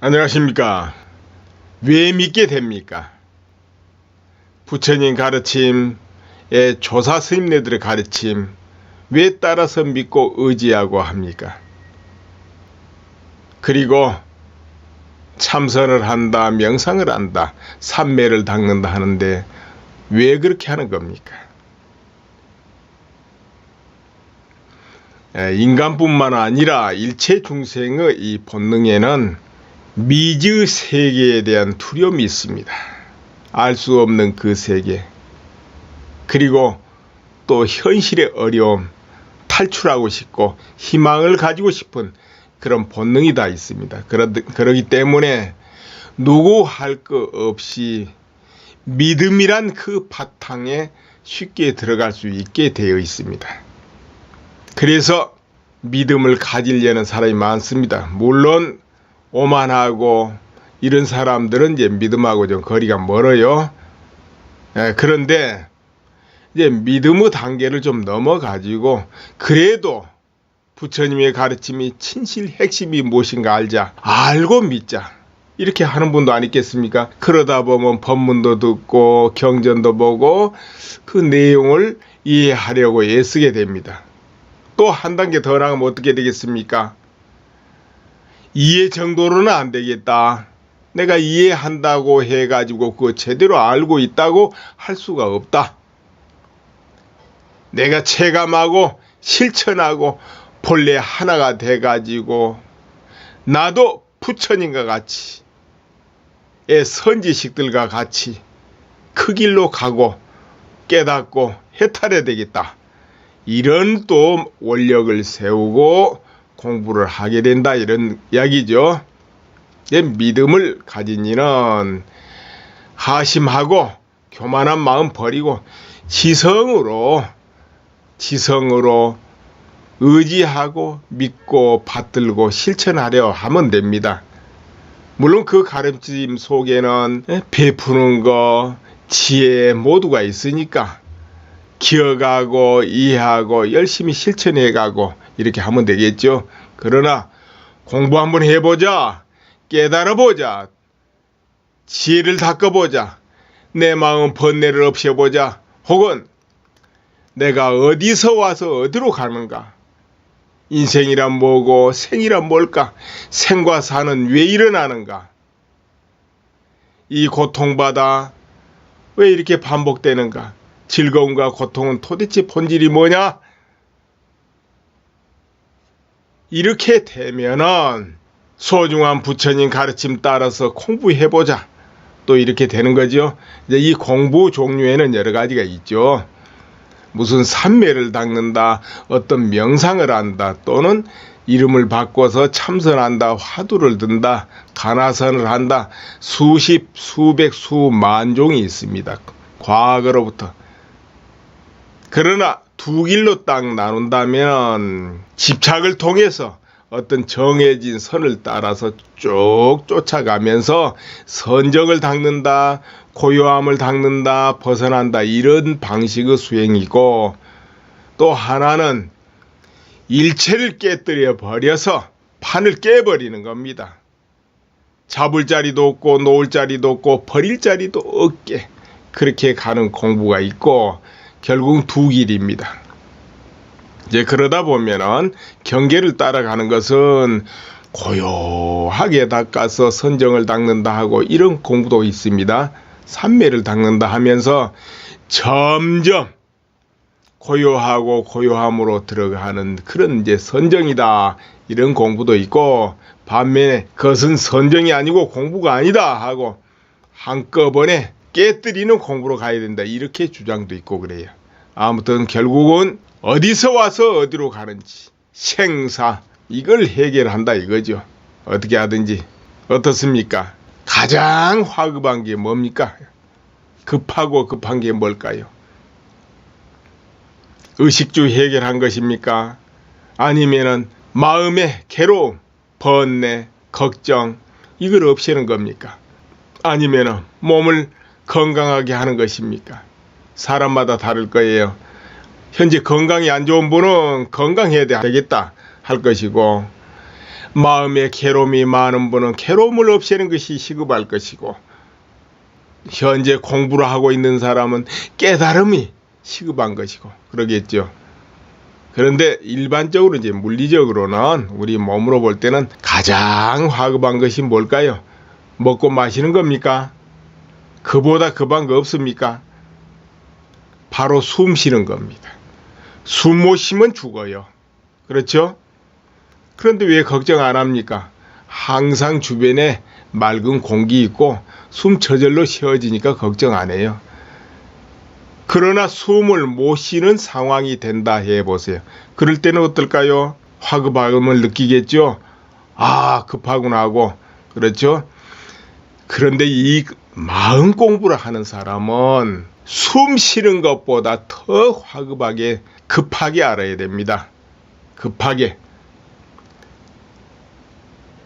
안녕하십니까. 왜 믿게 됩니까? 부처님 가르침의 조사 스님네들의 가르침, 왜 따라서 믿고 의지하고 합니까? 그리고 참선을 한다, 명상을 한다, 삼매를 닦는다 하는데 왜 그렇게 하는 겁니까? 에, 인간뿐만 아니라 일체 중생의 이 본능에는 미지의 세계에 대한 두려움이 있습니다. 알 수 없는 그 세계. 그리고 또 현실의 어려움, 탈출하고 싶고 희망을 가지고 싶은 그런 본능이 다 있습니다. 그러, 그러기 때문에 누구 할 것 없이 믿음이란 그 바탕에 쉽게 들어갈 수 있게 되어 있습니다. 그래서 믿음을 가지려는 사람이 많습니다. 물론 오만하고 이런 사람들은 이제 믿음하고 좀 거리가 멀어요. 예, 그런데 이제 믿음의 단계를 좀 넘어가지고 그래도 부처님의 가르침이 진실 핵심이 무엇인가 알자. 알고 믿자. 이렇게 하는 분도 안 있겠습니까? 그러다 보면 법문도 듣고 경전도 보고 그 내용을 이해하려고 애쓰게 됩니다. 또 한 단계 더 나가면 어떻게 되겠습니까? 이해 정도로는 안 되겠다. 내가 이해한다고 해가지고 그거 제대로 알고 있다고 할 수가 없다. 내가 체감하고 실천하고 본래 하나가 돼가지고 나도 부처님과 같이 애 선지식들과 같이 그 길로 가고 깨닫고 해탈해야 되겠다. 이런 또 원력을 세우고 공부를 하게 된다 이런 이야기죠. 내 믿음을 가진 이는 하심하고 교만한 마음 버리고 지성으로 지성으로 의지하고 믿고 받들고 실천하려 하면 됩니다. 물론 그 가르침 속에는 베푸는 거, 지혜 모두가 있으니까 기억하고 이해하고 열심히 실천해 가고 이렇게 하면 되겠죠. 그러나 공부 한번 해보자. 깨달아보자. 지혜를 닦아보자. 내 마음 번뇌를 없애보자. 혹은 내가 어디서 와서 어디로 가는가? 인생이란 뭐고 생이란 뭘까? 생과 사는 왜 일어나는가? 이 고통받아 왜 이렇게 반복되는가? 즐거움과 고통은 도대체 본질이 뭐냐? 이렇게 되면은 소중한 부처님 가르침 따라서 공부해보자. 또 이렇게 되는 거죠. 이제 이 공부 종류에는 여러 가지가 있죠. 무슨 삼매를 닦는다, 어떤 명상을 한다, 또는 이름을 바꿔서 참선한다, 화두를 든다, 가나선을 한다, 수십, 수백, 수만 종이 있습니다. 과거로부터. 그러나 두 길로 딱 나눈다면 집착을 통해서 어떤 정해진 선을 따라서 쭉 쫓아가면서 선정을 닦는다, 고요함을 닦는다, 벗어난다, 이런 방식의 수행이고, 또 하나는 일체를 깨뜨려 버려서 판을 깨버리는 겁니다. 잡을 자리도 없고, 놓을 자리도 없고, 버릴 자리도 없게, 그렇게 가는 공부가 있고, 결국 두 길입니다. 이제 그러다 보면은 경계를 따라가는 것은 고요하게 닦아서 선정을 닦는다 하고 이런 공부도 있습니다. 삼매를 닦는다 하면서 점점 고요하고 고요함으로 들어가는 그런 이제 선정이다. 이런 공부도 있고 반면에 그것은 선정이 아니고 공부가 아니다 하고 한꺼번에 깨뜨리는 공부로 가야 된다. 이렇게 주장도 있고 그래요. 아무튼 결국은 어디서 와서 어디로 가는지 생사 이걸 해결한다 이거죠. 어떻게 하든지 어떻습니까? 가장 화급한 게 뭡니까? 급하고 급한 게 뭘까요? 의식주 해결한 것입니까? 아니면은 마음의 괴로움, 번뇌, 걱정 이걸 없애는 겁니까? 아니면은 몸을 건강하게 하는 것입니까? 사람마다 다를 거예요. 현재 건강이 안 좋은 분은 건강해야 되겠다 할 것이고 마음에 괴로움이 많은 분은 괴로움을 없애는 것이 시급할 것이고 현재 공부를 하고 있는 사람은 깨달음이 시급한 것이고 그러겠죠. 그런데 일반적으로 이제 물리적으로는 우리 몸으로 볼 때는 가장 화급한 것이 뭘까요? 먹고 마시는 겁니까? 그보다 급한 거 없습니까? 바로 숨 쉬는 겁니다. 숨 못 쉬면 죽어요. 그렇죠? 그런데 왜 걱정 안 합니까? 항상 주변에 맑은 공기 있고 숨 저절로 쉬어지니까 걱정 안 해요. 그러나 숨을 못 쉬는 상황이 된다 해 보세요. 그럴 때는 어떨까요? 화급함을 느끼겠죠? 아, 급하구나 하고. 그렇죠? 그런데 이 마음 공부를 하는 사람은 숨 쉬는 것보다 더 화급하게 급하게 알아야 됩니다. 급하게.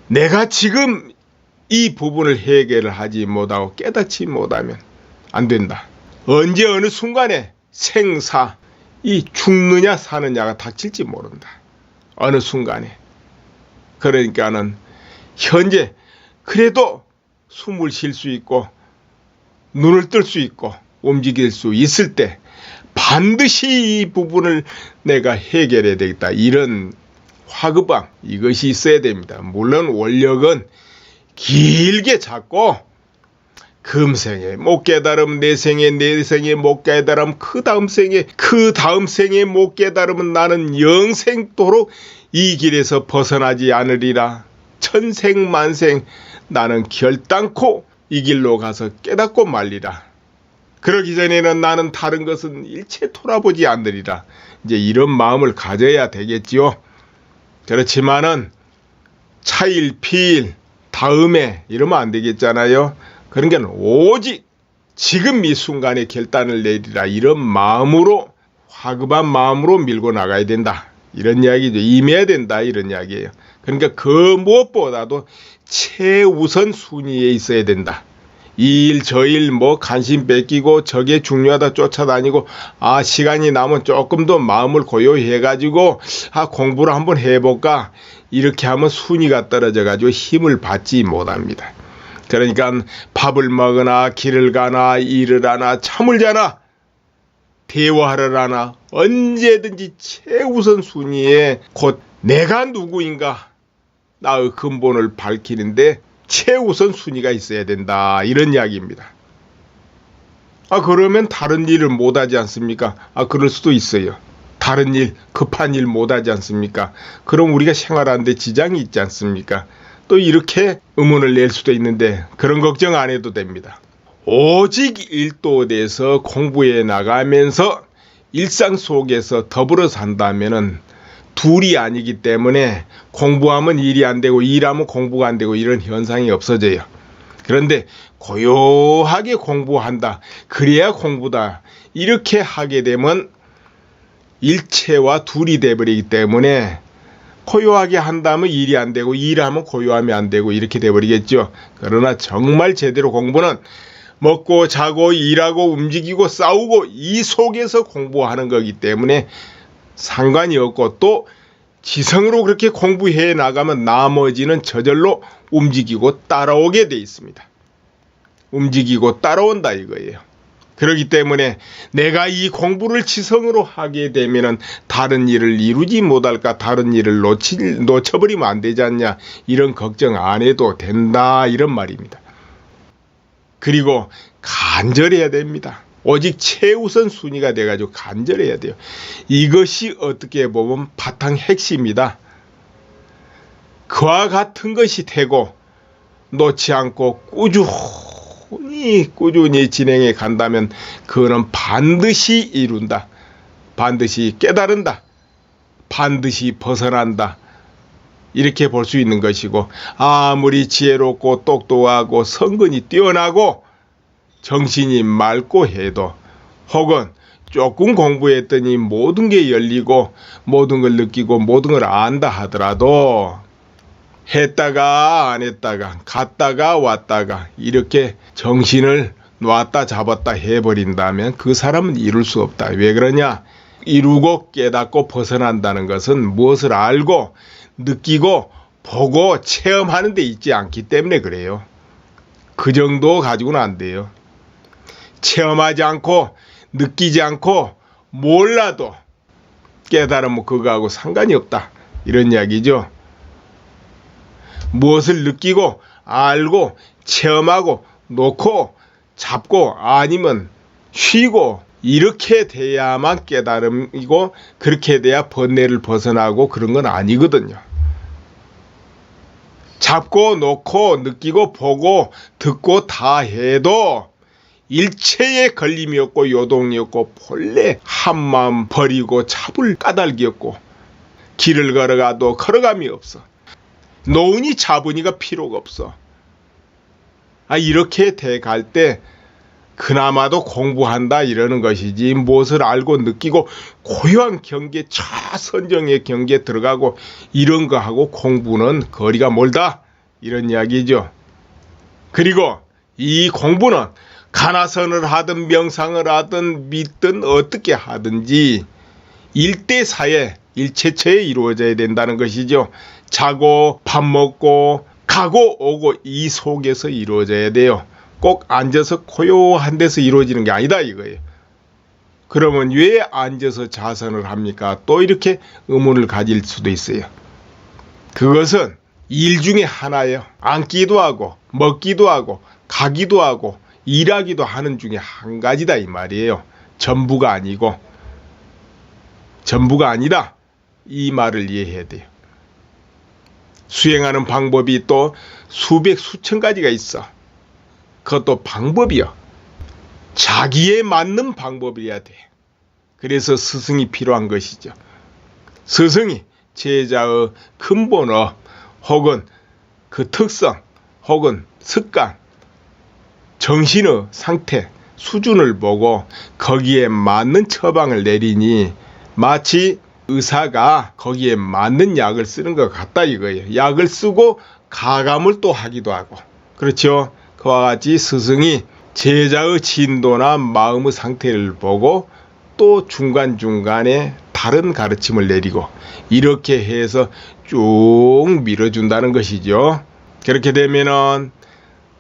내가 지금 이 부분을 해결을 하지 못하고 깨닫지 못하면 안 된다. 언제 어느 순간에 생사, 이 죽느냐 사느냐가 닥칠지 모른다. 어느 순간에. 그러니까는 현재 그래도 숨을 쉴 수 있고 눈을 뜰 수 있고 움직일 수 있을 때 반드시 이 부분을 내가 해결해야 되겠다. 이런 화급함 이것이 있어야 됩니다. 물론 원력은 길게 잡고 금생에 못 깨달음 내 생에 내 생에 못 깨달음 그 다음 생에 그 다음 생에 못 깨달으면 나는 영생토록 이 길에서 벗어나지 않으리라 천생만생 나는 결단코 이 길로 가서 깨닫고 말리라 그러기 전에는 나는 다른 것은 일체 돌아보지 않으리라 이제 이런 마음을 가져야 되겠지요 그렇지만은 차일 피일 다음에 이러면 안 되겠잖아요. 그러니까 오직 지금 이 순간에 결단을 내리라 이런 마음으로 화급한 마음으로 밀고 나가야 된다. 이런 이야기죠. 임해야 된다 이런 이야기예요. 그러니까 그 무엇보다도 최우선 순위에 있어야 된다. 이 일 저 일 뭐 관심 뺏기고 저게 중요하다 쫓아다니고 아 시간이 남으면 조금 더 마음을 고요해 가지고 아 공부를 한번 해볼까 이렇게 하면 순위가 떨어져 가지고 힘을 받지 못합니다. 그러니까 밥을 먹으나 길을 가나 일을 하나 잠을 자나 대화를 하나 언제든지 최우선 순위에 곧 내가 누구인가 나의 근본을 밝히는데 최우선 순위가 있어야 된다. 이런 이야기입니다. 아, 그러면 다른 일을 못하지 않습니까? 아, 그럴 수도 있어요. 다른 일, 급한 일 못하지 않습니까? 그럼 우리가 생활하는데 지장이 있지 않습니까? 또 이렇게 의문을 낼 수도 있는데 그런 걱정 안 해도 됩니다. 오직 일도돼서 공부해 나가면서 일상 속에서 더불어 산다면은 둘이 아니기 때문에 공부하면 일이 안 되고 일하면 공부가 안 되고 이런 현상이 없어져요. 그런데 고요하게 공부한다. 그래야 공부다. 이렇게 하게 되면 일체와 둘이 돼버리기 때문에 고요하게 한다면 일이 안 되고 일하면 고요하면 안 되고 이렇게 돼버리겠죠. 그러나 정말 제대로 공부는 먹고 자고 일하고 움직이고 싸우고 이 속에서 공부하는 거기 때문에 상관이 없고 또 지성으로 그렇게 공부해 나가면 나머지는 저절로 움직이고 따라오게 돼 있습니다. 움직이고 따라온다 이거예요. 그렇기 때문에 내가 이 공부를 지성으로 하게 되면은 다른 일을 이루지 못할까 다른 일을 놓치, 놓쳐버리면 안 되지 않냐 이런 걱정 안 해도 된다 이런 말입니다. 그리고 간절해야 됩니다. 오직 최우선 순위가 돼가지고 간절해야 돼요. 이것이 어떻게 보면 바탕 핵심이다. 그와 같은 것이 되고 놓지 않고 꾸준히 꾸준히 진행해 간다면 그거는 반드시 이룬다. 반드시 깨달은다. 반드시 벗어난다. 이렇게 볼 수 있는 것이고 아무리 지혜롭고 똑똑하고 성근이 뛰어나고 정신이 맑고 해도 혹은 조금 공부했더니 모든 게 열리고 모든 걸 느끼고 모든 걸 안다 하더라도 했다가 안 했다가 갔다가 왔다가 이렇게 정신을 놨다 잡았다 해버린다면 그 사람은 이룰 수 없다. 왜 그러냐? 이루고 깨닫고 벗어난다는 것은 무엇을 알고 느끼고 보고 체험하는 데 있지 않기 때문에 그래요. 그 정도 가지고는 안 돼요. 체험하지 않고 느끼지 않고 몰라도 깨달으면 그거하고 상관이 없다. 이런 이야기죠. 무엇을 느끼고 알고 체험하고 놓고 잡고 아니면 쉬고 이렇게 돼야만 깨달음이고 그렇게 돼야 번뇌를 벗어나고 그런 건 아니거든요. 잡고 놓고 느끼고 보고 듣고 다 해도 일체의 걸림이 없고 요동이 없고 본래 한마음 버리고 잡을 까닭이 없고 길을 걸어가도 걸어감이 없어. 노은이 잡으니까 필요가 없어. 아 이렇게 돼갈 때 그나마도 공부한다 이러는 것이지 무엇을 알고 느끼고 고요한 경계 차선정의 경계에 들어가고 이런 거 하고 공부는 거리가 멀다 이런 이야기죠. 그리고 이 공부는 가나선을 하든 명상을 하든 믿든 어떻게 하든지 일대사에 일체처에 이루어져야 된다는 것이죠. 자고 밥 먹고 가고 오고 이 속에서 이루어져야 돼요. 꼭 앉아서 고요한 데서 이루어지는 게 아니다 이거예요. 그러면 왜 앉아서 자선을 합니까? 또 이렇게 의문을 가질 수도 있어요. 그것은 일 중에 하나예요. 앉기도 하고 먹기도 하고 가기도 하고 일하기도 하는 중에 한 가지다 이 말이에요. 전부가 아니고 전부가 아니다. 이 말을 이해해야 돼요. 수행하는 방법이 또 수백 수천 가지가 있어. 그것도 방법이요. 자기에 맞는 방법이어야 돼. 그래서 스승이 필요한 것이죠. 스승이 제자의 근본어 혹은 그 특성 혹은 습관 정신의 상태 수준을 보고 거기에 맞는 처방을 내리니 마치 의사가 거기에 맞는 약을 쓰는 것 같다 이거예요. 약을 쓰고 가감을 또 하기도 하고 그렇죠. 그와 같이 스승이 제자의 진도나 마음의 상태를 보고 또 중간중간에 다른 가르침을 내리고 이렇게 해서 쭉 밀어준다는 것이죠. 그렇게 되면은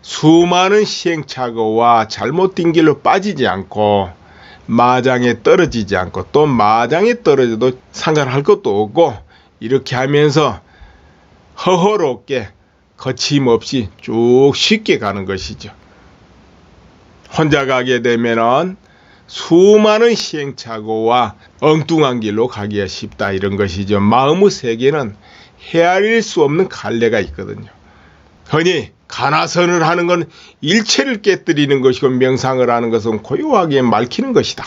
수많은 시행착오와 잘못된 길로 빠지지 않고 마장에 떨어지지 않고 또 마장에 떨어져도 상관할 것도 없고 이렇게 하면서 허허롭게 거침없이 쭉 쉽게 가는 것이죠. 혼자 가게 되면은 수많은 시행착오와 엉뚱한 길로 가기가 쉽다 이런 것이죠. 마음의 세계는 헤아릴 수 없는 갈래가 있거든요. 흔히 가나선을 하는 건 일체를 깨뜨리는 것이고 명상을 하는 것은 고요하게 말키는 것이다.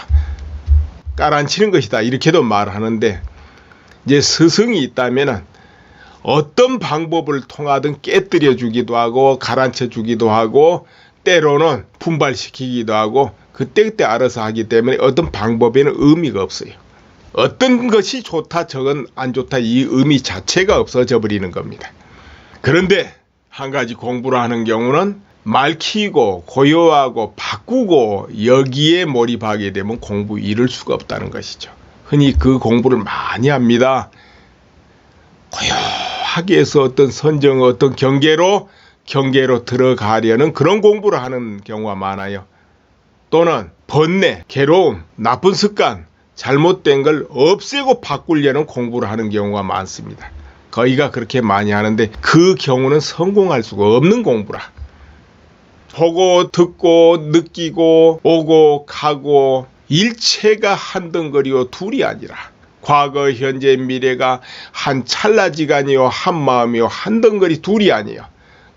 깔아치는 것이다. 이렇게도 말하는데 이제 스승이 있다면은 어떤 방법을 통하든 깨뜨려 주기도 하고 가라앉혀 주기도 하고 때로는 분발시키기도 하고 그때그때 알아서 하기 때문에 어떤 방법에는 의미가 없어요. 어떤 것이 좋다 저건 안 좋다 이 의미 자체가 없어져 버리는 겁니다. 그런데 한 가지 공부를 하는 경우는 말 키고 고요하고 바꾸고 여기에 몰입하게 되면 공부 잃을 수가 없다는 것이죠. 흔히 그 공부를 많이 합니다. 고요하게 해서 어떤 선정, 어떤 경계로 경계로 들어가려는 그런 공부를 하는 경우가 많아요. 또는 번뇌, 괴로움, 나쁜 습관, 잘못된 걸 없애고 바꾸려는 공부를 하는 경우가 많습니다. 거의가 그렇게 많이 하는데 그 경우는 성공할 수가 없는 공부라. 보고 듣고 느끼고 오고 가고 일체가 한 덩거리요 둘이 아니라. 과거 현재 미래가 한 찰나지간이요 한 마음이요 한 덩거리 둘이 아니요.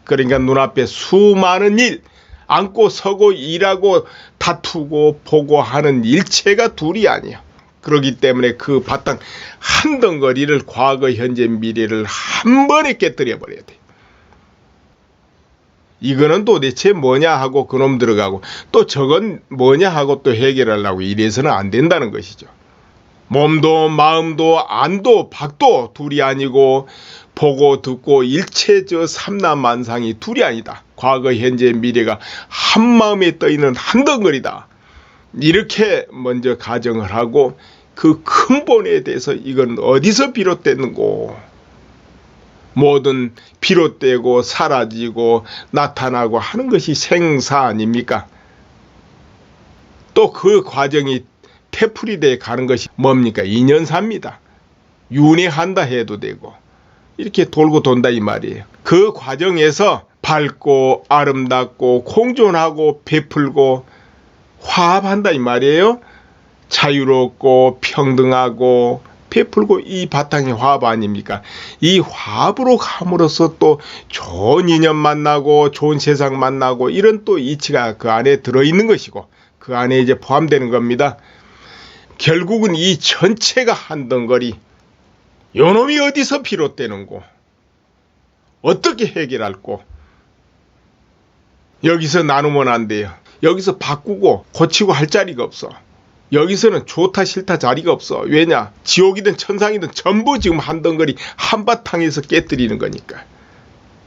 그러니까 눈앞에 수많은 일 앉고 서고 일하고 다투고 보고 하는 일체가 둘이 아니요 그러기 때문에 그 바탕 한 덩거리를 과거, 현재, 미래를 한 번에 깨뜨려 버려야 돼. 이거는 도대체 뭐냐 하고 그놈 들어가고 또 저건 뭐냐 하고 또 해결하려고 이래서는 안 된다는 것이죠. 몸도 마음도 안도 박도 둘이 아니고 보고 듣고 일체 저 삼남만상이 둘이 아니다. 과거 현재 미래가 한 마음에 떠 있는 한 덩어리다. 이렇게 먼저 가정을 하고 그 근본에 대해서 이건 어디서 비롯됐는고 모든 비롯되고 사라지고 나타나고 하는 것이 생사 아닙니까? 또 그 과정이 태풀이 돼 가는 것이 뭡니까? 인연사입니다. 윤회한다 해도 되고 이렇게 돌고 돈다 이 말이에요. 그 과정에서 밝고 아름답고 공존하고 베풀고 화합한다 이 말이에요. 자유롭고 평등하고 베풀고 이 바탕이 화합 아닙니까? 이 화합으로 감으로써 또 좋은 인연 만나고 좋은 세상 만나고 이런 또 이치가 그 안에 들어있는 것이고 그 안에 이제 포함되는 겁니다. 결국은 이 전체가 한 덩거리 요놈이 어디서 비롯되는고 어떻게 해결할꼬 여기서 나누면 안 돼요. 여기서 바꾸고 고치고 할 자리가 없어. 여기서는 좋다 싫다 자리가 없어. 왜냐? 지옥이든 천상이든 전부 지금 한 덩거리 한바탕에서 깨뜨리는 거니까.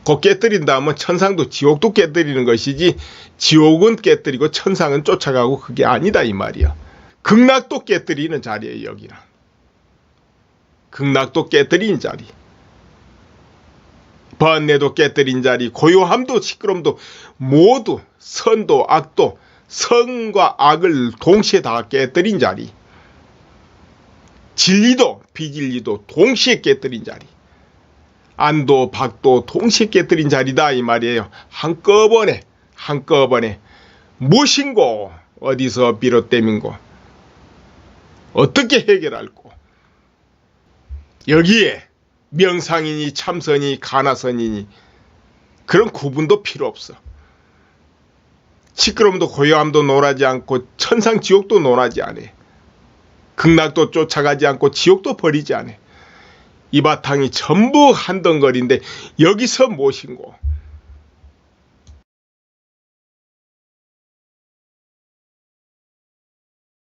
그 깨뜨린다 하면 천상도 지옥도 깨뜨리는 것이지 지옥은 깨뜨리고 천상은 쫓아가고 그게 아니다 이 말이야. 극락도 깨뜨리는 자리예요 여기는. 극락도 깨뜨린 자리. 번뇌도 깨뜨린 자리, 고요함도 시끄럼도 모두 선도 악도 선과 악을 동시에 다 깨뜨린 자리. 진리도 비진리도 동시에 깨뜨린 자리. 안도 박도 동시에 깨뜨린 자리다 이 말이에요. 한꺼번에 한꺼번에 무엇인고 어디서 비롯됨인고 어떻게 해결할고 여기에 명상이니 참선이 가나선이니 그런 구분도 필요 없어. 시끄럼도 고요함도 논하지 않고 천상 지옥도 논하지 않아. 극락도 쫓아가지 않고 지옥도 버리지 않아. 이 바탕이 전부 한덩거리인데 여기서 무엇인고